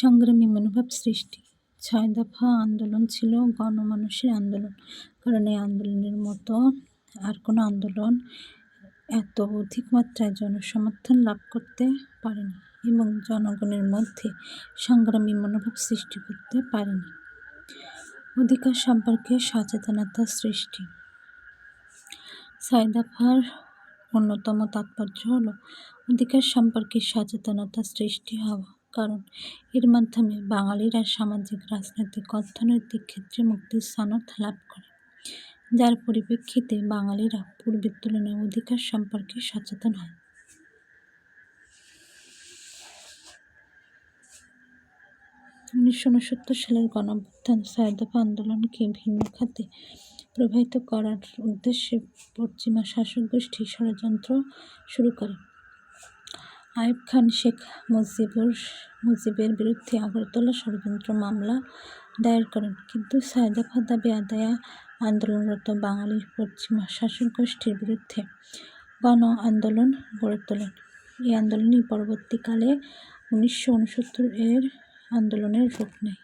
সংগ্রামী মনোভাব সৃষ্টি। ছয় দফা আন্দোলন ছিল গণমানুষের আন্দোলন। কারণ এই আন্দোলনের মতো আর কোনো আন্দোলন এত অধিক মাত্রায় জনসমর্থন লাভ করতে পারেনি এবং জনগণের মধ্যে সংগ্রামী মনোভাব সৃষ্টি করতে পারেনি। অধিকার সম্পর্কে সচেতনতা সৃষ্টি। ছয় দফার অন্যতম তাৎপর্য হল, অধিকার সম্পর্কে সচেতনতা সৃষ্টি হওয়া। কারণ এর মাধ্যমে বাঙালিরা সামাজিক, রাজনৈতিক, অর্থনৈতিক ক্ষেত্রে মুক্তির সনদ লাভ করে। যার পরিপ্রেক্ষিতে বাঙালিরা পূর্বের তুলনায় অধিকার সম্পর্কে সচেতন হয়। উনিশশো উনসত্তর সালের গণঅভ্যুত্থান ছয় দফা আন্দোলনকে ভিন্ন খাতে প্রবাহিত করার উদ্দেশ্যে পশ্চিমা শাসক গোষ্ঠী ষড়যন্ত্র শুরু করে। আইয়ুব খান, শেখ মুজিবুর, মুজিবের বিরুদ্ধে আগরতলা ষড়যন্ত্র মামলা দায়ের করেন। কিন্তু সায়দা ফাদা দাবি আদায়ে আন্দোলনরত বাঙালির পশ্চিমা শাসক গোষ্ঠীর বিরুদ্ধে গণ আন্দোলন গড়ে তোলেন। এই আন্দোলনই পরবর্তীকালে উনিশশো উনসত্তর এর আন্দোলনের রূপ নেয়।